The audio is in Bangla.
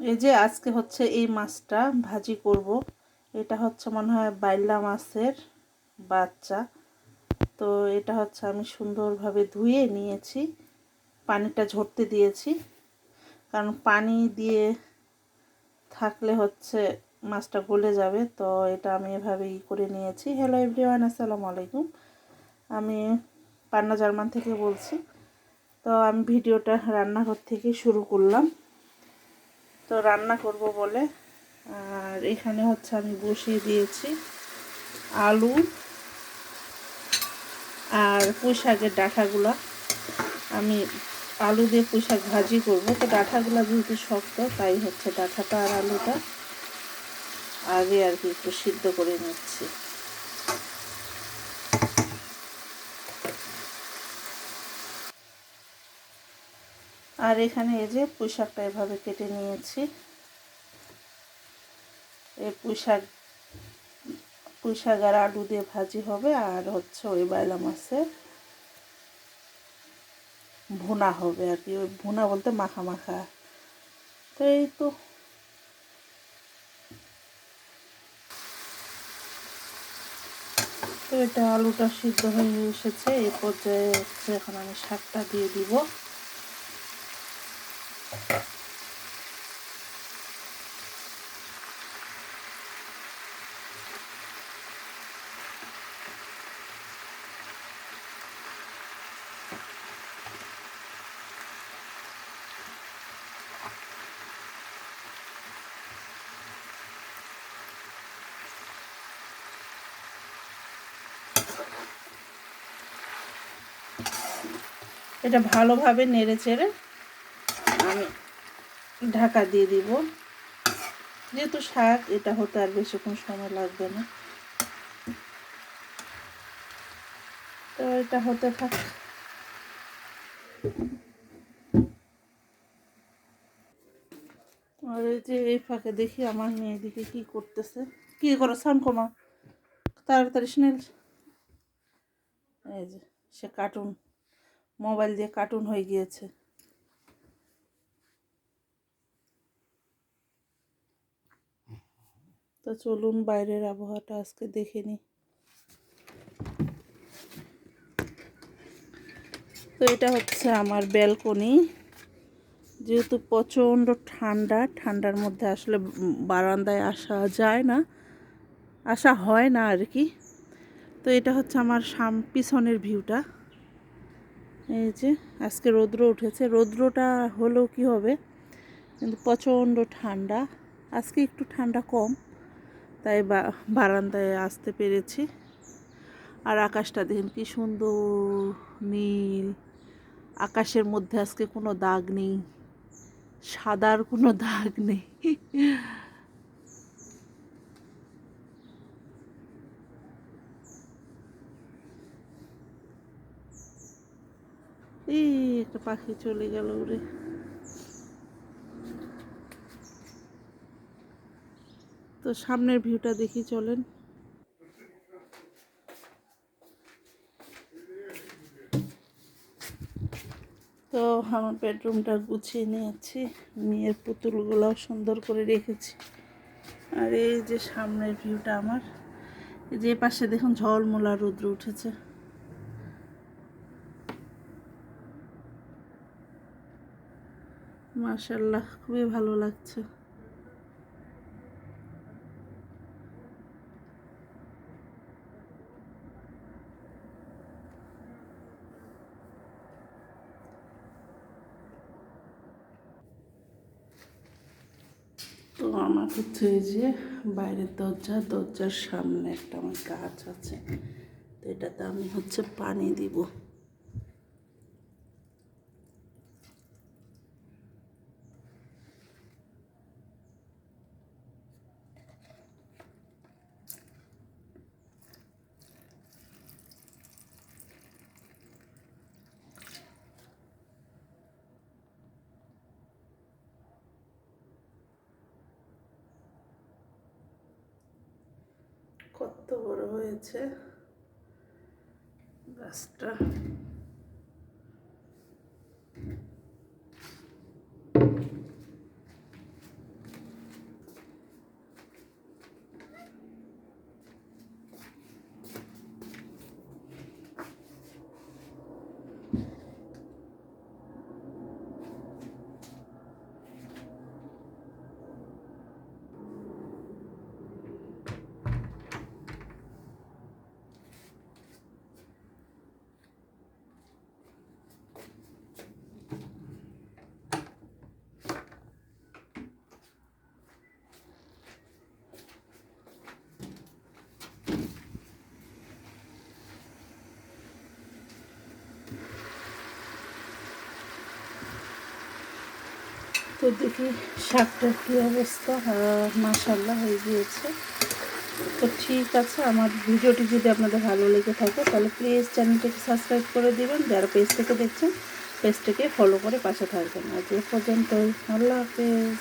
এই যে আজকে হচ্ছে এই মাছটা ভাজি করব। এটা হচ্ছে মনে হয় বাইলা মাছের বাচ্চা। তো এটা হচ্ছে আমি সুন্দরভাবে ধুয়ে নিয়েছি। পানিটা ঝরতে দিয়েছি। কারণ পানি দিয়ে থাকলে হচ্ছে মাছটা গলে যাবে। তো এটা আমি এভাবেই করে নিয়েছি। হ্যালো এভরিওয়ান আসসালামু আলাইকুম। আমি পান্না জার্মান থেকে বলছি। তো আমি ভিডিওটা রান্নাঘর থেকে শুরু করলাম। তো রান্না করব বলে। আর এখানে হচ্ছে আমি বসিয়ে দিয়েছি আলু আর পুঁই শাকের ডাঁটাগুলো। আমি আলু দিয়ে পুঁই শাক ভাজি করব। তো ডাঁটাগুলো যেহেতু শক্ত, তাই হচ্ছে ডাঁটাটা আর আলুটা আগে আর কি একটু সিদ্ধ করে নিচ্ছি। আর এখানে এই যে পুঁই শাকটা এভাবে কেটে নিয়েছি। এই পুঁই শাক পুঁই শাক আর আলু দিয়ে ভাজি হবে আর হচ্ছে ওই বাইলা মাছের ভুনা হবে আর কি। ওই ভুনা বলতে মাখা মাখা। তো এই তো। এটা আলুটা সিদ্ধ হয়ে এসেছে। এই পর্যায়ে এখন আমি শাকটা দিয়ে দিব। এটা ভালোভাবে নেড়ে চেড়ে আমি ঢাকা দিয়ে দিব। যেহেতু শাক, এটা হতে আর বেশিক্ষণ সময় লাগবে না। তো এটা হতে থাক। আর এই যে এই ফাঁকে দেখি আমার মেয়ে দিকে কি করতেছে। কি করো, সান কমা তাড়াতাড়ি স্নেল। এই যে, সে কার্টুন মোবাইল দিয়ে কার্টুন হয়ে গিয়েছে। তো চলুন বাইরের আবহাওয়াটা আজকে দেখে নিই। তো এটা হচ্ছে আমার ব্যালকনি। যেহেতু প্রচণ্ড ঠান্ডা, ঠান্ডার মধ্যে আসলে বারান্দায় আসা যায় না, আসা হয় না আর কি। তো এটা হচ্ছে আমার সাম, পিছনের ভিউটা। এই যে, আজকে রৌদ্র উঠেছে। রৌদ্রটা হলেও কি হবে? কিন্তু প্রচণ্ড ঠান্ডা। আজকে একটু ঠান্ডা কম। তাই বারান্দায় আসতে পেরেছি। আর আকাশটা দেখেন কি সুন্দর, নীল। আকাশের মধ্যে আজকে কোনো দাগ নেই, সাদার কোনো দাগ নেই। এই একটা পাখি চলে গেল উড়ে তো সামনের ভিউটা দেখি চলেন। তো আমার বেডরুমটা গুছিয়ে নিয়েছি, মেয়ের পুতুলগুলোও সুন্দর করে রেখেছি। আর এই যে সামনের ভিউটা আমার যে পাশে দেখুন ঝলমোলা রুদ্র উঠেছে। মাশাল্লাহ খুবই ভালো লাগছে। আমার হচ্ছে এই যে? বাইরের দরজা, দরজার সামনে একটা আমার গাছ আছে। তো এটাতে আমি হচ্ছে পানি দিব। হয়েছে। গাছটা তো দেখি শাকটার কী অবস্থা। মাসাল্লাহ হয়ে গিয়েছে। তো ঠিক আছে, আমার ভিডিওটি যদি আপনাদের ভালো লেগে থাকে, তাহলে প্লিজ চ্যানেলটিকে সাবস্ক্রাইব করে দেবেন। যারা পেজ থেকে দেখছেন পেজটিকে ফলো করে পাশে থাকবেন। আর যে পর্যন্ত আল্লাহ হাফেজ।